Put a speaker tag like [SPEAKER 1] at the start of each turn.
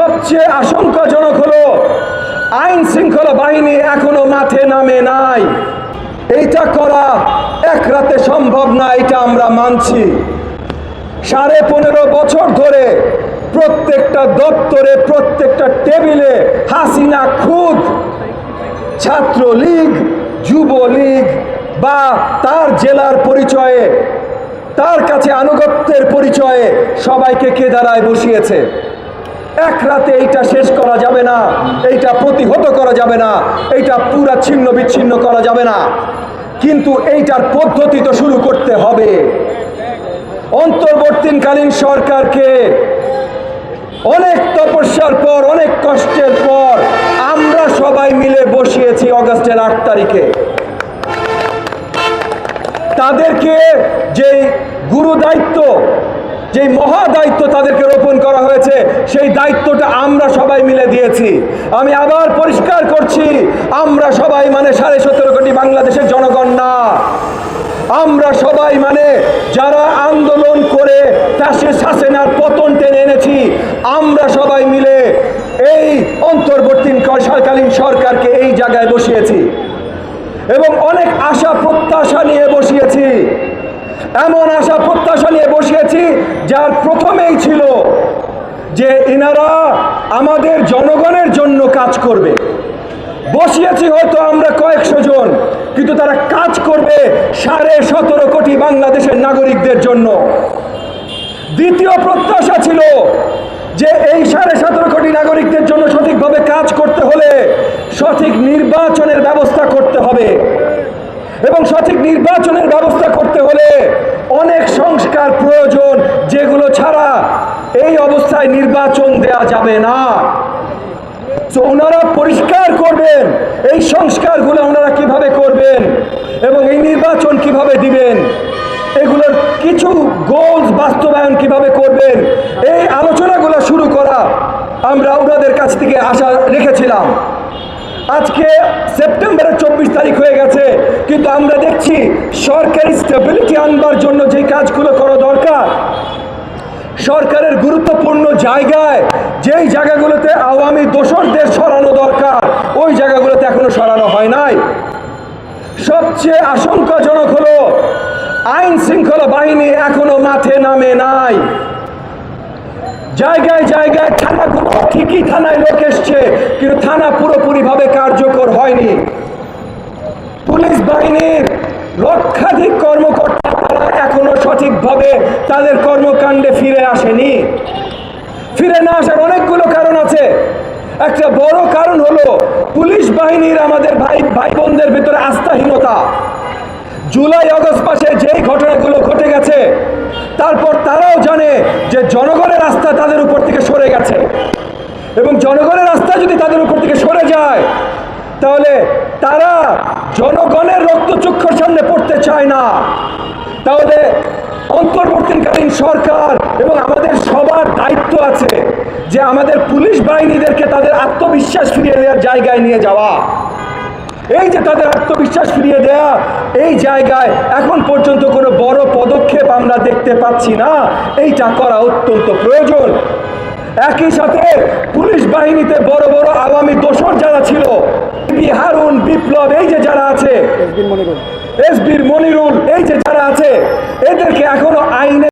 [SPEAKER 1] সবচেয়ে আশঙ্কাজনক হলো, আইন শৃঙ্খলা বাহিনী এখনও মাঠে নামে নাই। এইটা করা এক রাতে সম্ভব না, এটা আমরা মানছি। সাড়ে পনেরো বছর ধরে প্রত্যেকটা দপ্তরে, প্রত্যেকটা টেবিলে হাসিনা খুদ, ছাত্রলীগ, যুবলীগ বা তার জেলার পরিচয়ে, তার কাছে আনুগত্যের পরিচয়ে সবাইকে কেদারায় বসিয়েছে। এক রাতে এইটা শেষ করা যাবে না, এইটা প্রতিহত করা যাবে না, এইটা পুরা ছিন্ন বিচ্ছিন্ন করা যাবে না। কিন্তু এইটার পদ্ধতি তো শুরু করতে হবে। অন্তর্বর্তীকালীন সরকারকে অনেক তপস্যার পর, অনেক কষ্টের পর আমরা সবাই মিলে বসিয়েছি অগস্টের আট তারিখে। তাদেরকে যেই গুরু দায়িত্ব যেই মহা দায়িত্ব তাদেরকে রোপণ করা হয়েছে সেই দায়িত্বটা আমরা সবাই মিলে দিয়েছি। আমি আবার পরিষ্কার করছি, আমরা সবাই মানে সাড়ে সতেরো কোটি বাংলাদেশের জনগণ না। আমরা সবাই মানে যারা আন্দোলন করে ফ্যাসিস হাসিনার পতন টেনে এনেছি, আমরা সবাই মিলে এই অন্তর্বর্তী সরকালীন সরকারকে এই জায়গায় বসিয়েছি। এবং অনেক আশা প্রত্যাশা নিয়ে বসিয়েছি। এমন আশা প্রত্যাশা নিয়ে বসিয়েছি, যার প্রথমেই ছিল যে এনারা আমাদের জনগণের জন্য কাজ করবে। বসিয়েছি হয়তো আমরা কয়েকশো জন, কিন্তু তারা কাজ করবে সাড়ে সতেরো কোটি বাংলাদেশের নাগরিকদের জন্য। দ্বিতীয় প্রত্যাশা ছিল যে এই সাড়ে সতেরো কোটি নাগরিকদের জন্য সঠিকভাবে কাজ করতে হলে সঠিক নির্বাচনের ব্যবস্থা করতে হবে। এবং সঠিক নির্বাচনের ব্যবস্থা করতে হলে অনেক সংস্কার প্রয়োজন যেগুলো ছাড়া এই অবস্থায় নির্বাচন দেয়া যাবে না। তো ওনারা পরিষ্কার করবেন, এই সংস্কারগুলো ওনারা কীভাবে করবেন এবং এই নির্বাচন কীভাবে দিবেন, এগুলোর কিছু গোলস বাস্তবায়ন কীভাবে করবেন, এই আলোচনাগুলো শুরু করা আমরা ওনাদের কাছ থেকে আশা রেখেছিলাম। আজকে সেপ্টেম্বরের চব্বিশ তারিখ হয়ে গেছে, কিন্তু আমরা দেখছি সরকারি স্টেবিলিটি আনবার জন্য যে কাজগুলো করা দরকার সরকারের গুরুত্বপূর্ণ জায়গায়, যেই জায়গাগুলোতে আওয়ামী দোসরদের সরানো দরকার, ওই জায়গাগুলোতে এখনও সরানো হয় নাই। সবচেয়ে আশঙ্কাজনক হলো, আইন শৃঙ্খলা বাহিনী এখনও মাঠে নামে নাই। জায়গায় জায়গায় থানাগুলো ঠিকই থানায় লোক এসছে, কিন্তু থানা পুরোপুরিভাবে কার্যকর হয়নি। পুলিশ বাহিনীর লক্ষাধিক কর্মকর্তা সঠিকভাবে তাদের কর্মকাণ্ডে ফিরে আসেনি। ফিরে না আসার অনেকগুলো কারণ আছে। একটা বড় কারণ হলো, পুলিশ বাহিনীর আমাদের ভাই ভাই বোনদের ভিতরে আস্থাহীনতা। জুলাই অগস্ট মাসে যেই ঘটনাগুলো ঘটে গেছে, তারপর তারাও জানে যে জনগণের আস্থা তাদের উপর থেকে সরে গেছে। এবং জনগণের আস্থা যদি তাদের উপর থেকে সরে যায়, তাহলে তারা জনগণের রক্তচক্ষুর সামনে পড়তে চায় না। তাহলে অন্তর্বর্তীকালীন সরকার এবং আমাদের সবার দায়িত্ব আছে যে আমাদের পুলিশ বাহিনীদেরকে তাদের আত্মবিশ্বাস ফিরিয়ে দেওয়ার জায়গায় নিয়ে যাওয়া। এই যে তাদের আত্মবিশ্বাস ফিরিয়ে দেয়া, এই জায়গায় এখন পর্যন্ত কোনো বড় পদক্ষেপ আমরা দেখতে পাচ্ছি না। এইটা করা অত্যন্ত প্রয়োজন। একই সাথে পুলিশ বাহিনীতে বড় বড় আওয়ামী দোসর যারা ছিল হারুন বিপ্লব এই যে যারা আছে এসবির মনিরুল এই যে যারা আছে এদেরকে এখনও আইনে